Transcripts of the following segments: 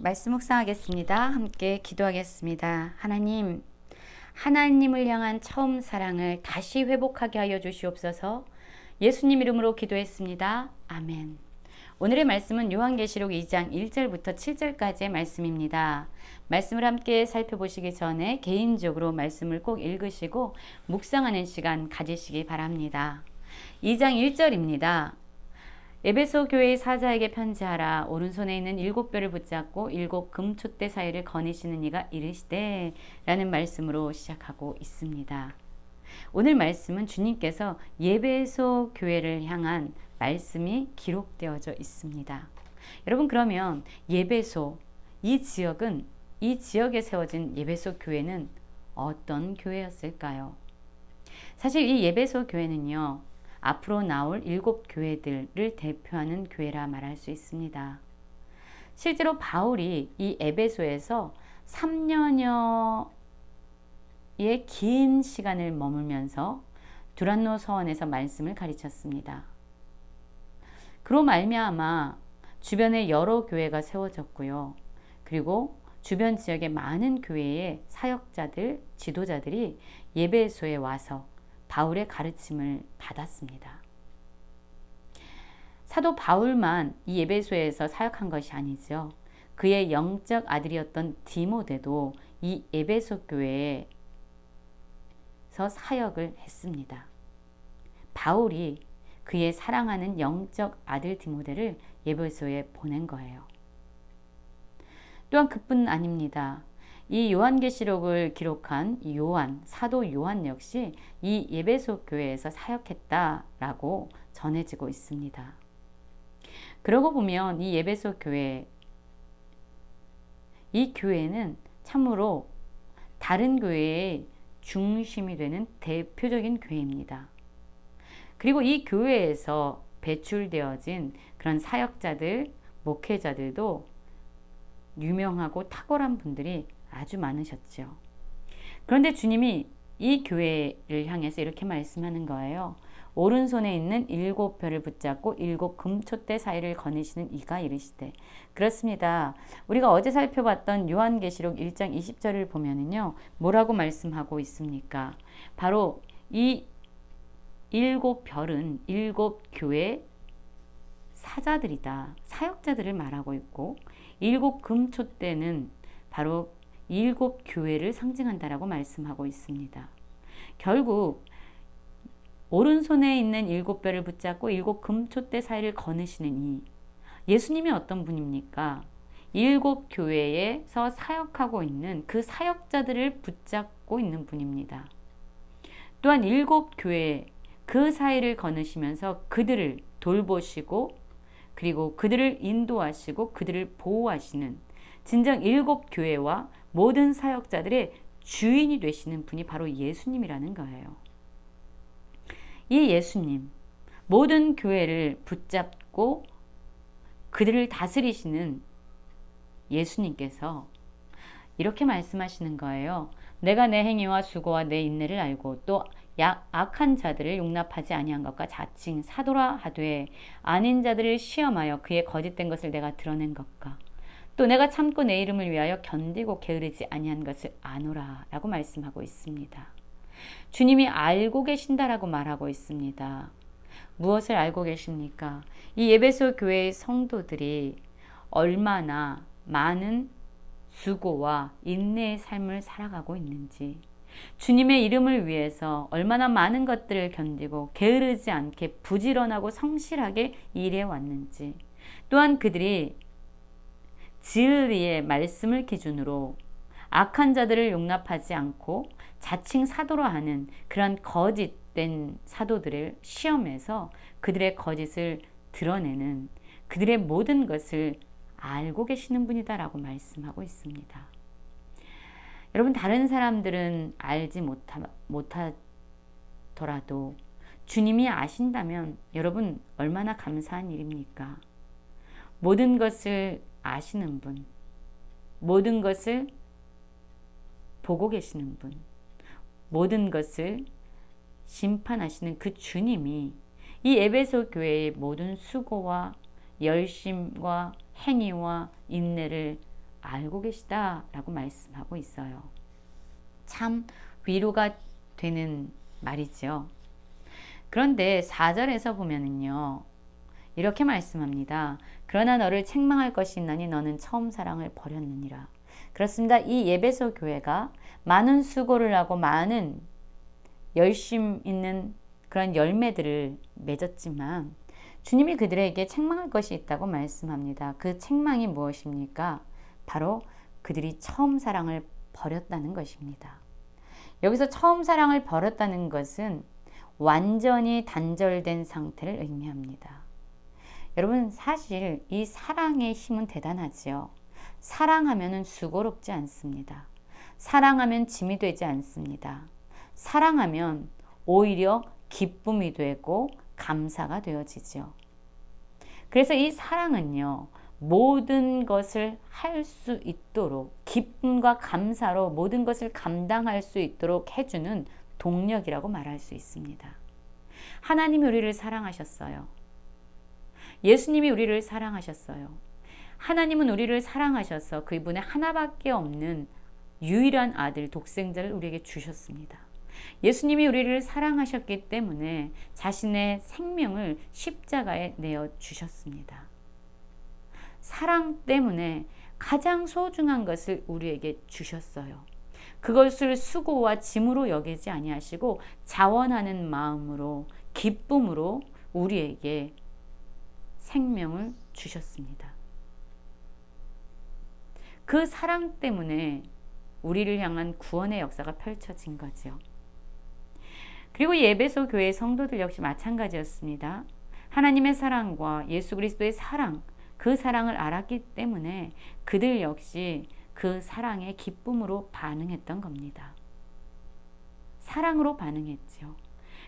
말씀 묵상하겠습니다. 함께 기도하겠습니다. 하나님, 하나님을 향한 처음 사랑을 다시 회복하게 하여 주시옵소서. 예수님 이름으로 기도했습니다. 아멘. 오늘의 말씀은 요한계시록 2장 1절부터 7절까지의 말씀입니다. 말씀을 함께 살펴보시기 전에 개인적으로 말씀을 꼭 읽으시고 묵상하는 시간 가지시기 바랍니다. 2장 1절입니다. 에베소 교회의 사자에게 편지하라 오른손에 있는 일곱 뼈를 붙잡고 일곱 금촛대 사이를 거니시는 이가 이르시되 라는 말씀으로 시작하고 있습니다. 오늘 말씀은 주님께서 예배소 교회를 향한 말씀이 기록되어져 있습니다. 여러분 그러면 예배소 이 지역은 이 지역에 세워진 예배소 교회는 어떤 교회였을까요? 사실 이 예배소 교회는요. 앞으로 나올 일곱 교회들을 대표하는 교회라 말할 수 있습니다. 실제로 바울이 이 에베소에서 3년여의 긴 시간을 머물면서 두란노 서원에서 말씀을 가르쳤습니다. 그로 말미암아 주변에 여러 교회가 세워졌고요. 그리고 주변 지역의 많은 교회의 사역자들, 지도자들이 예배소에 와서 바울의 가르침을 받았습니다. 사도 바울만 이 예배소에서 사역한 것이 아니죠. 그의 영적 아들이었던 디모데도 이 에베소 교회에서 사역을 했습니다. 바울이 그의 사랑하는 영적 아들 디모데를 예배소에 보낸 거예요. 또한 그뿐 아닙니다. 이 요한계시록을 기록한 요한, 사도 요한 역시 이 예배소 교회에서 사역했다라고 전해지고 있습니다. 그러고 보면 이 예배소 교회, 이 교회는 참으로 다른 교회의 중심이 되는 대표적인 교회입니다. 그리고 이 교회에서 배출되어진 그런 사역자들, 목회자들도 유명하고 탁월한 분들이 아주 많으셨죠. 그런데 주님이 이 교회를 향해서 이렇게 말씀하는 거예요. 오른손에 있는 일곱 별을 붙잡고 일곱 금촛대 사이를 거니시는 이가 이르시되 그렇습니다. 우리가 어제 살펴봤던 요한계시록 1장 20절을 보면은요. 뭐라고 말씀하고 있습니까? 바로 이 일곱 별은 일곱 교회 사자들이다. 사역자들을 말하고 있고 일곱 금촛대는 바로 일곱 교회를 상징한다라고 말씀하고 있습니다. 결국 오른손에 있는 일곱 뼈를 붙잡고 일곱 금촛대 사이를 거느시는 이 예수님이 어떤 분입니까? 일곱 교회에서 사역하고 있는 그 사역자들을 붙잡고 있는 분입니다. 또한 일곱 교회 그 사이를 거느시면서 그들을 돌보시고 그리고 그들을 인도하시고 그들을 보호하시는 진정 일곱 교회와 모든 사역자들의 주인이 되시는 분이 바로 예수님이라는 거예요. 이 예수님, 모든 교회를 붙잡고 그들을 다스리시는 예수님께서 이렇게 말씀하시는 거예요. 내가 내 행위와 수고와 내 인내를 알고 또 악한 자들을 용납하지 아니한 것과 자칭 사도라 하되 아닌 자들을 시험하여 그의 거짓된 것을 내가 드러낸 것과 또 내가 참고 내 이름을 위하여 견디고 게으르지 아니한 것을 아노라 라고 말씀하고 있습니다. 주님이 알고 계신다라고 말하고 있습니다. 무엇을 알고 계십니까? 이 예배소 교회의 성도들이 얼마나 많은 수고와 인내의 삶을 살아가고 있는지, 주님의 이름을 위해서 얼마나 많은 것들을 견디고 게으르지 않게 부지런하고 성실하게 일해 왔는지, 또한 그들이 진리의 말씀을 기준으로 악한 자들을 용납하지 않고 자칭 사도로 하는 그런 거짓된 사도들을 시험해서 그들의 거짓을 드러내는 그들의 모든 것을 알고 계시는 분이다라고 말씀하고 있습니다. 여러분 다른 사람들은 알지 못하, 못하더라도 주님이 아신다면 여러분 얼마나 감사한 일입니까? 모든 것을 아시는 분, 모든 것을 보고 계시는 분, 모든 것을 심판하시는 그 주님이 이 에베소 교회의 모든 수고와 열심과 행위와 인내를 알고 계시다라고 말씀하고 있어요. 참 위로가 되는 말이죠. 그런데 4절에서 보면은요. 이렇게 말씀합니다. 그러나 너를 책망할 것이 있나니 너는 처음 사랑을 버렸느니라. 그렇습니다. 이 예배소 교회가 많은 수고를 하고 많은 열심 있는 그런 열매들을 맺었지만 주님이 그들에게 책망할 것이 있다고 말씀합니다. 그 책망이 무엇입니까? 바로 그들이 처음 사랑을 버렸다는 것입니다. 여기서 처음 사랑을 버렸다는 것은 완전히 단절된 상태를 의미합니다. 여러분 사실 이 사랑의 힘은 대단하지요. 사랑하면 수고롭지 않습니다. 사랑하면 짐이 되지 않습니다. 사랑하면 오히려 기쁨이 되고 감사가 되어지죠. 그래서 이 사랑은요, 모든 것을 할 수 있도록 기쁨과 감사로 모든 것을 감당할 수 있도록 해주는 동력이라고 말할 수 있습니다. 하나님이 우리를 사랑하셨어요. 예수님이 우리를 사랑하셨어요. 하나님은 우리를 사랑하셔서 그분의 하나밖에 없는 유일한 아들 독생자를 우리에게 주셨습니다. 예수님이 우리를 사랑하셨기 때문에 자신의 생명을 십자가에 내어 주셨습니다. 사랑 때문에 가장 소중한 것을 우리에게 주셨어요. 그것을 수고와 짐으로 여기지 아니하시고 자원하는 마음으로 기쁨으로 우리에게 생명을 주셨습니다. 그 사랑 때문에 우리를 향한 구원의 역사가 펼쳐진 거죠. 그리고 예배소 교회 성도들 역시 마찬가지였습니다. 하나님의 사랑과 예수 그리스도의 사랑, 그 사랑을 알았기 때문에 그들 역시 그 사랑의 기쁨으로 반응했던 겁니다. 사랑으로 반응했죠.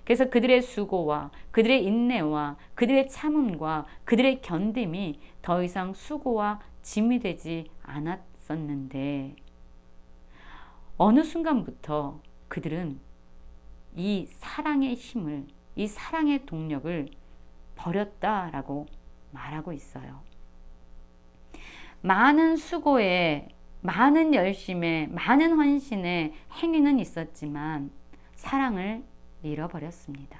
그래서 그들의 수고와 그들의 인내와 그들의 참음과 그들의 견딤이 더 이상 수고와 짐이 되지 않았었는데 어느 순간부터 그들은 이 사랑의 힘을, 이 사랑의 동력을 버렸다라고 말하고 있어요. 많은 수고에, 많은 열심에, 많은 헌신에 행위는 있었지만 사랑을 잃어버렸습니다.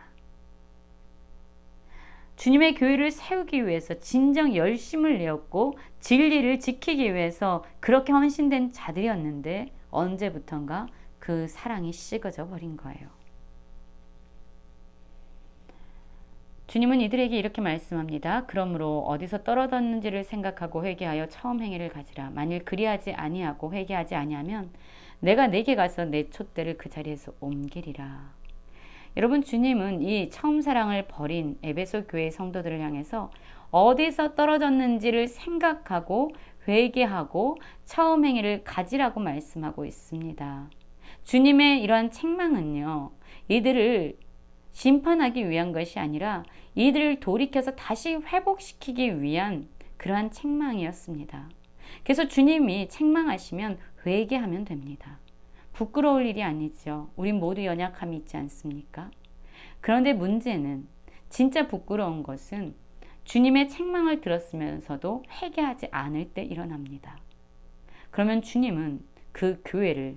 주님의 교회를 세우기 위해서 진정 열심을 내었고 진리를 지키기 위해서 그렇게 헌신된 자들이었는데 언제부턴가 그 사랑이 식어져 버린 거예요. 주님은 이들에게 이렇게 말씀합니다. 그러므로 어디서 떨어졌는지를 생각하고 회개하여 처음 행위를 가지라. 만일 그리하지 아니하고 회개하지 아니하면 내가 내게 가서 내 촛대를 그 자리에서 옮기리라. 여러분 주님은 이 처음 사랑을 버린 에베소 교회 성도들을 향해서 어디서 떨어졌는지를 생각하고 회개하고 처음 행위를 가지라고 말씀하고 있습니다. 주님의 이러한 책망은요. 이들을 심판하기 위한 것이 아니라 이들을 돌이켜서 다시 회복시키기 위한 그러한 책망이었습니다. 그래서 주님이 책망하시면 회개하면 됩니다. 부끄러울 일이 아니죠. 우리 모두 연약함이 있지 않습니까? 그런데 문제는 진짜 부끄러운 것은 주님의 책망을 들었으면서도 회개하지 않을 때 일어납니다. 그러면 주님은 그 교회를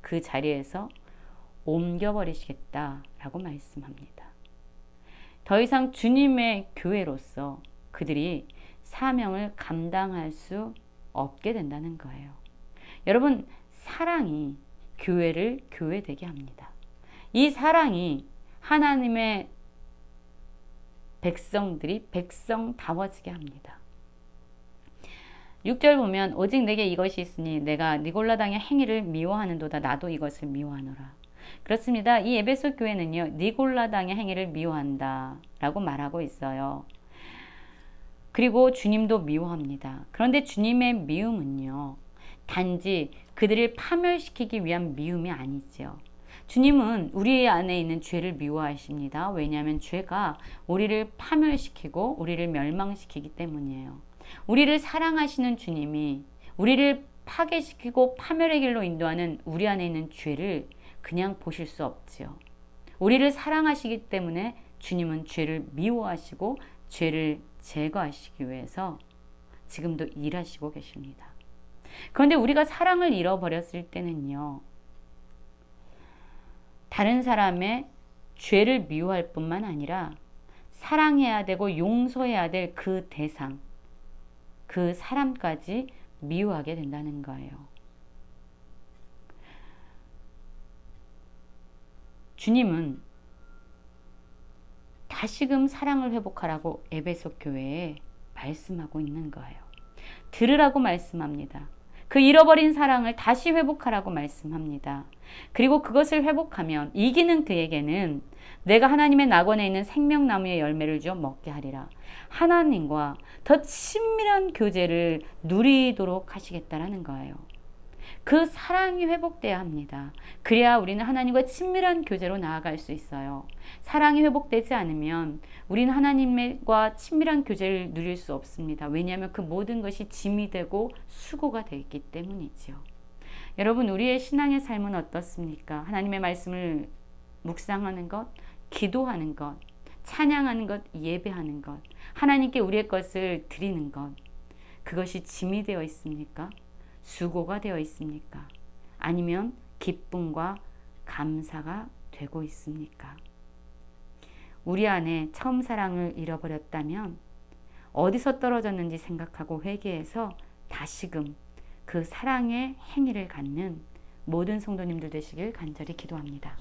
그 자리에서 옮겨버리시겠다라고 말씀합니다. 더 이상 주님의 교회로서 그들이 사명을 감당할 수 없게 된다는 거예요. 여러분, 사랑이 교회를 교회되게 합니다. 이 사랑이 하나님의 백성들이 백성다워지게 합니다. 6절 보면 오직 내게 이것이 있으니 내가 니골라당의 행위를 미워하는도다 나도 이것을 미워하노라. 그렇습니다. 이 에베소 교회는요, 니골라당의 행위를 미워한다라고 말하고 있어요. 그리고 주님도 미워합니다. 그런데 주님의 미움은요, 단지 그들을 파멸시키기 위한 미움이 아니죠. 주님은 우리 안에 있는 죄를 미워하십니다. 왜냐하면 죄가 우리를 파멸시키고 우리를 멸망시키기 때문이에요. 우리를 사랑하시는 주님이 우리를 파괴시키고 파멸의 길로 인도하는 우리 안에 있는 죄를 그냥 보실 수 없지요. 우리를 사랑하시기 때문에 주님은 죄를 미워하시고 죄를 제거하시기 위해서 지금도 일하시고 계십니다. 그런데 우리가 사랑을 잃어버렸을 때는요. 다른 사람의 죄를 미워할 뿐만 아니라 사랑해야 되고 용서해야 될 그 대상, 그 사람까지 미워하게 된다는 거예요. 주님은 다시금 사랑을 회복하라고 에베소 교회에 말씀하고 있는 거예요. 들으라고 말씀합니다. 그 잃어버린 사랑을 다시 회복하라고 말씀합니다. 그리고 그것을 회복하면 이기는 그에게는 내가 하나님의 낙원에 있는 생명나무의 열매를 주어 먹게 하리라. 하나님과 더 친밀한 교제를 누리도록 하시겠다라는 거예요. 그 사랑이 회복돼야 합니다. 그래야 우리는 하나님과 친밀한 교제로 나아갈 수 있어요. 사랑이 회복되지 않으면 우리는 하나님과 친밀한 교제를 누릴 수 없습니다. 왜냐하면 그 모든 것이 짐이 되고 수고가 되기 때문이죠. 여러분, 우리의 신앙의 삶은 어떻습니까? 하나님의 말씀을 묵상하는 것, 기도하는 것, 찬양하는 것, 예배하는 것, 하나님께 우리의 것을 드리는 것, 그것이 짐이 되어 있습니까? 수고가 되어 있습니까? 아니면 기쁨과 감사가 되고 있습니까? 우리 안에 처음 사랑을 잃어버렸다면 어디서 떨어졌는지 생각하고 회개해서 다시금 그 사랑의 행위를 갖는 모든 성도님들 되시길 간절히 기도합니다.